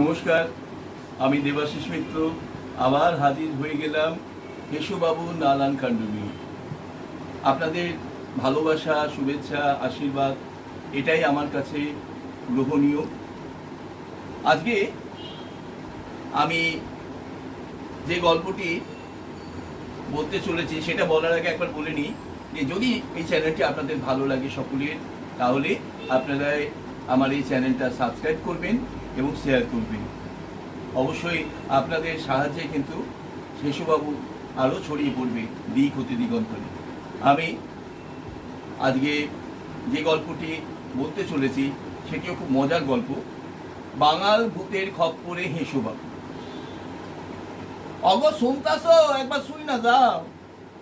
নমস্কার, আমি দেবাশিস মিত্র, আবার হাজির হয়ে গেলাম কেশুবাবু নালান কাণ্ড নিয়ে আপনাদের ভালোবাসা, শুভেচ্ছা, আশীর্বাদ, এটাই আমার কাছে গ্রহণীয়। আজকে আমি যে গল্পটি বলতে চলেছি, সেটা বলার আগে একবার বলে নিই যে যদি এই চ্যানেলটি আপনাদের ভালো লাগে সকলের, তাহলে আপনারা আমার এই চ্যানেলটা সাবস্ক্রাইব করবেন। এবং শেয়ার করবেন অবশ্যই আপনাদের সাহায্যে কিন্তু শিশুবাবু আরও ছড়িয়ে পড়বে দিক হতে দিগন্তরে। আমি আজকে যে গল্পটি বলতে চলেছি, সেটিও খুব মজার গল্প। বাঙাল ভূতের খপ্পরে হেসুবাবু অগ শুনতাছ? একবার শুই না যাও।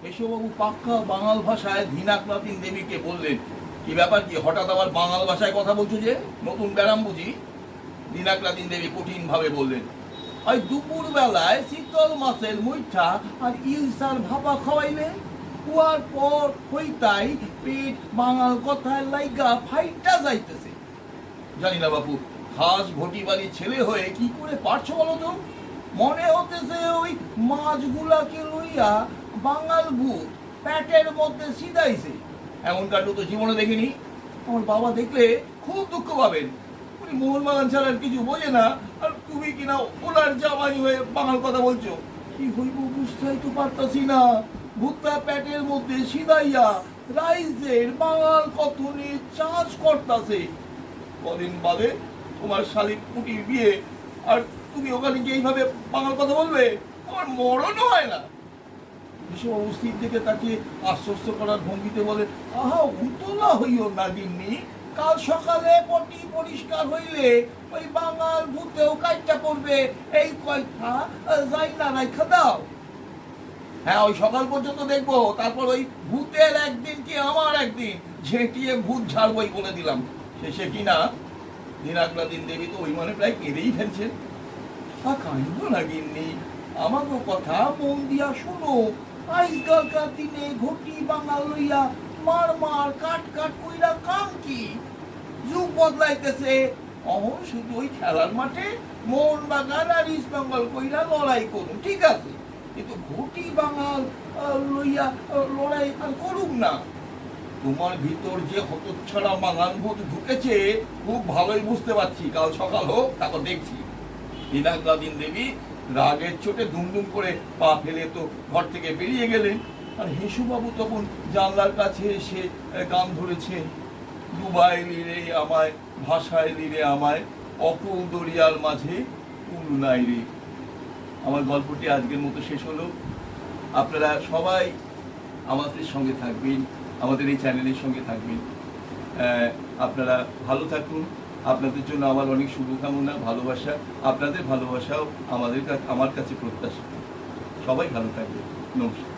কেশববাবু পাক্কা বাঙাল ভাষায় ধীনাক লাতিন দেবীকে বললেন, কি ব্যাপার কি? হঠাৎ আবার বাঙাল ভাষায় কথা বলছো যে? নতুন ব্যারাম বুঝি? লাতিন দেবী কঠিন ভাবে বললেন, ওই দুপুর বেলায় শীতল মাছের মুইঠা আর ইলসার ভাপা খাওয়াইলে? কুয়ার পর হইতাই পেট বাঙাল কথায় লাইগা ফাইটা যাইতেছে। জানি না বাপু, খাস ঘটি বাড়ি ছেলে হয়ে কি করে পারছ বলো তো? মনে হতেছে ওই মাছগুলাকে লইয়া বাঙাল ভূত প্যাটের মধ্যে সিধাইছে এমন কাণ্ড তো জীবনে দেখিনি। আমার বাবা দেখলে খুব দুঃখ পাবেন। মোহনবাগান ছাড়া আর কিছু বোঝে না। আর তুমি কিনা ওনার জামাই হয়ে বাঙাল কথা বলছো? কি হইব বুঝতেই তো পারতাছি না। ভুট্টা প্যাটের মধ্যে সিধাইয়া রাইজের বাঙাল কথনে চাষ করতাছে। কদিন বাদে তোমার শালিক পুটির বিয়ে। আর তুমি ওখানে গিয়ে এইভাবে বাঙাল কথা বলবে? তোমার মরণও হয় না। এসব অবস্থিত থেকে তাকে আশ্বস্ত করার ভঙ্গিতে বলে, আহা উতলা হইও না দিননি কাল সকালে পটি পরিষ্কার হইলে ওই বাঙাল ভূতেও কাজটা করবে এই কয়টা যাই না রাইখা দাও। হ্যাঁ ওই সকাল পর্যন্ত দেখব। তারপর ওই ভূতের একদিন কি আমার একদিন? ঝেঁটিয়ে ভূত ঝাড়বই বলে দিলাম। শেষে কিনা দিনাকলা দিন দেবী তো ওই মনে প্রায় কেঁদেই ফেলছেন আ কান্দ না গিন্নি? আমাকে কথা মন দিয়া শোনো। আজকালকার দিনে ঘটি বাঙাল লইয়া মার মার, কাট কাট কইরা কাম কি? যুগ বদলাইতেছে। অহন শুধু ওই খেলার মাঠে মোহন বাগান আর ইস্ট বেঙ্গল কইরা লড়াই করুন, ঠিক আছে? কিন্তু ঘটি বাঙাল লইয়া লড়াই আর করুক না। তোমার ভিতর যে হতচ্ছাড়া বাঙাল ভূত ঢুকেছে, খুব ভালোই বুঝতে পারছি। কাল সকাল হোক তারপর দেখছি। দিনাকাদিন দেবী রাগের চোটে দুমদুম করে পা ফেলে তো ঘর থেকে বেরিয়ে গেলেন। আর হেসুবাবু তখন জানলার কাছে এসে গান ধরেছে ডুবাই লিরে আমায়, ভাষায় লিরে আমায়, অকুল দরিয়ার মাঝে কুল নাই রে। আমার গল্পটি আজকের মতো শেষ হলো। আপনারা সবাই আমাদের সঙ্গে থাকবেন, আমাদের এই চ্যানেলের সঙ্গে থাকবেন। আপনারা ভালো থাকুন। আপনাদের জন্য আমার অনেক শুভকামনা, ভালোবাসা। আপনাদের ভালোবাসাও আমাদের আমার কাছে প্রত্যাশা সবাই ভালো থাকবে নমস্কার।